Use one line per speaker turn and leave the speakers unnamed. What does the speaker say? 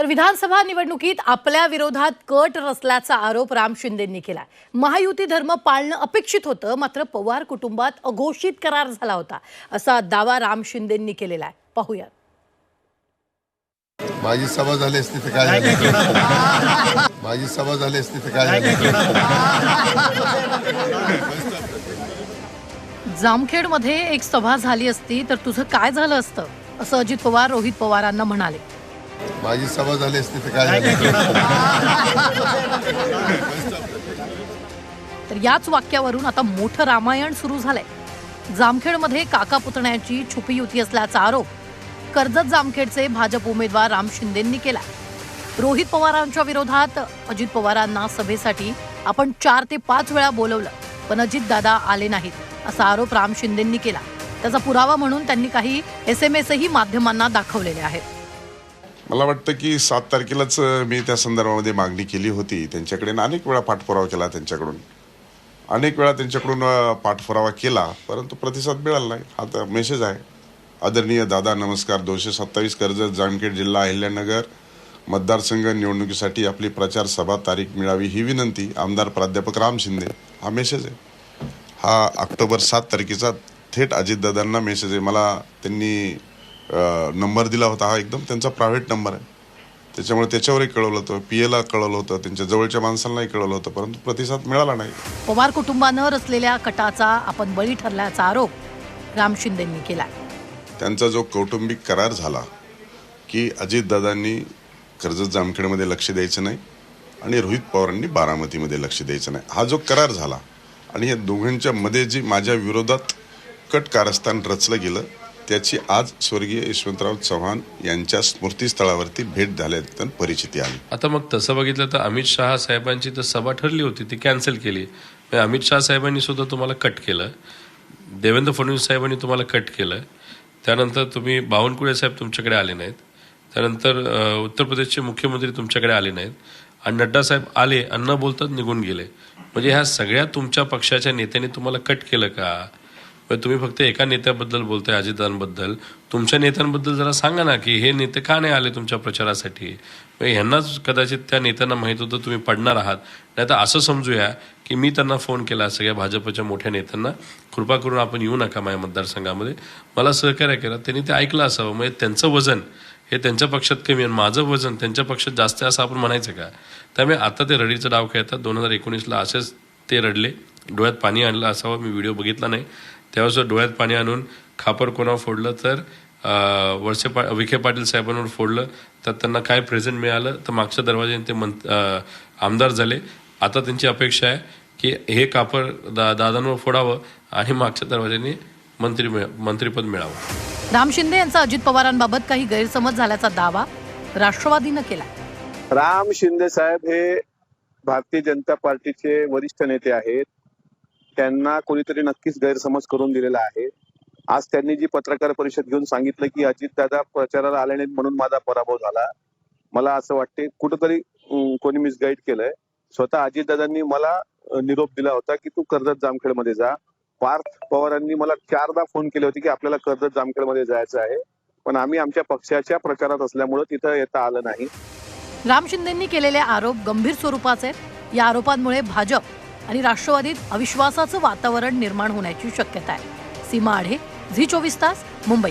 तर विधानसभा निवडणुकीत आपल्या विरोधात कट रचल्याचा आरोप राम शिंदेंनी केला महायुती धर्म पाळणं अपेक्षित होतं मात्र पवार कुटुंबात अघोषित करार झाला होता असा दावा राम शिंदेंनी केलेला आहे. पाहूया
माझी सभा झाली असती तर काय माझी सभा झाली असती तर काय
जामखेडमध्ये एक सभा झाली असती तर तुझं काय झालं असतं? असं अजित पवार रोहित पवारांना म्हणाले.
माझी सभा झाली असती तर काय झालं?
तर याच वाक्यावरून आता मोठं रामायण सुरू झालंय. जामखेडमध्ये काका पुतण्याची छुपी युती असल्याचा आरोप कर्जत जामखेडचे भाजप उमेदवार राम शिंदेंनी केला. रोहित पवारांच्या विरोधात अजित पवारांना सभेसाठी आपण चार ते पाच वेळा बोलवलं पण अजित दादा आले नाहीत असा आरोप राम शिंदेंनी केला. त्याचा पुरावा म्हणून त्यांनी काही एस एम एसही माध्यमांना दाखवलेले आहेत.
मला वाटतं की सात तारखेलाच मी त्या संदर्भामध्ये मागणी केली होती त्यांच्याकडे अनेक वेळा पाठपुरावा केला त्यांच्याकडून. अनेक वेळा त्यांच्याकडून पाठपुरावा केला परंतु प्रतिसाद मिळाला नाही. हा तर मेसेज आहे. आदरणीय दादा नमस्कार. दोनशे सत्तावीस कर्जत जामखेड जिल्हा अहिल्यानगर. मतदारसंघ निवडणुकीसाठी आपली प्रचार सभा तारीख मिळावी ही विनंती. आमदार प्राध्यापक राम शिंदे. हा मेसेज आहे. हा ऑक्टोबर सात तारखेचा थेट अजितदादांना मेसेज आहे. मला त्यांनी नंबर दिला होता हा एकदम. त्यांचा प्रायव्हेट नंबर आहे. त्याच्यामुळे त्याच्यावरही कळवलं होतं. पी एला कळवलं होतं. त्यांच्या जवळच्या माणसांनाही कळवलं होतं. परंतु प्रतिसाद मिळाला नाही.
पवार कुटुंबानं रचलेल्या कटाचा आपण बळी ठरल्याचा आरोप राम शिंदेंनी केला.
त्यांचा जो कौटुंबिक करार झाला की अजितदादांनी कर्जत जामखेडमध्ये लक्ष द्यायचं नाही आणि रोहित पवारांनी बारामतीमध्ये लक्ष द्यायचं नाही. हा जो करार झाला आणि या दोघांच्या मध्ये जी माझ्या विरोधात कट कारस्थान रचलं गेलं त्याची आज स्वर्गीय यशवंतराव चव्हाण यांच्या स्मृतीस्थळावरती भेट झाल्यानंतर परिचिती आली.
आता मग तसं बघितलं तर अमित शहा साहेबांची तर सभा ठरली होती ती कॅन्सल केली. अमित शहा साहेबांनी सुद्धा तुम्हाला कट केलं. देवेंद्र फडणवीस साहेबांनी तुम्हाला कट केलं. त्यानंतर तुम्ही बावनकुळे साहेब तुमच्याकडे आले नाहीत. त्यानंतर उत्तर प्रदेशचे मुख्यमंत्री तुमच्याकडे आले नाहीत. आणि नड्डा साहेब आले अन्न बोलतात निघून गेले. म्हणजे ह्या सगळ्या तुमच्या पक्षाच्या नेत्याने तुम्हाला कट केलं का? तुम्ही फक्त एका नेत्याबद्दल बोलताय अजितदादांबद्दल तुमच्या नेत्यांबद्दल जरा सांगा ना की हे नेते का नाही आले तुमच्या प्रचारासाठी? ह्यांनाच कदाचित त्या नेत्यांना माहीत होतं तुम्ही पडणार आहात. नाही तर असं समजूया की मी त्यांना फोन केला सगळ्या भाजपच्या मोठ्या नेत्यांना. कृपा करून आपण येऊ नका माझ्या मतदारसंघामध्ये. मला सहकार्य केला त्यांनी ते ऐकलं असावं. म्हणजे त्यांचं वजन हे त्यांच्या पक्षात कमी आहे माझं वजन त्यांच्या पक्षात जास्त आहे असं आपण म्हणायचं का? त्यामुळे आता ते रडीचं डाव खेळतात. दोन हजार एकोणीसला असेच ते रडले. डोळ्यात पाणी आणलं असावं. मी व्हिडिओ बघितला नाही. त्यावेळेस डोळ्यात पाणी आणून खापर कोणावर फोडलं तर वळसे पा विखे पाटील साहेबांवर फोडलं तर त्यांना काय प्रेझेंट मिळालं तर मागच्या दरवाज्याने ते मंत अं, आमदार झाले. आता त्यांची अपेक्षा आहे की हे कापर दा दादांवर फोडावं आणि मागच्या दरवाज्याने मंत्री मंत्रीपद मिळावं.
राम शिंदे यांचा अजित पवारांबाबत काही गैरसमज झाल्याचा दावा राष्ट्रवादीनं केला
राम शिंदे साहेब हे भारतीय जनता पार्टीचे वरिष्ठ नेते आहेत. त्यांना कोणीतरी नक्कीच गैरसमज करून दिलेला आहे. आज त्यांनी जी पत्रकार परिषद घेऊन सांगितलं की अजितदादा प्रचाराला आले नाहीत म्हणून माझा पराभव झाला. मला असं वाटते कुठंतरी कोणी मिसगाईड केलंय. स्वतः अजितदादांनी मला निरोप दिला होता की तू कर्जत जामखेडमध्ये जा. पार्थ पवारांनी मला चारदा फोन केले होते की आपल्याला कर्जत जामखेडमध्ये जायचं आहे. पण आम्ही आमच्या पक्षाच्या प्रचारात असल्यामुळे तिथं येता आलं नाही.
राम शिंदेंनी केलेले आरोप गंभीर स्वरूपाचे या आरोपांमुळे भाजप आणि राष्ट्रवादीत अविश्वासाचं वातावरण निर्माण होण्याची शक्यता आहे. सीमा आढे झी चोवीस तास मुंबई.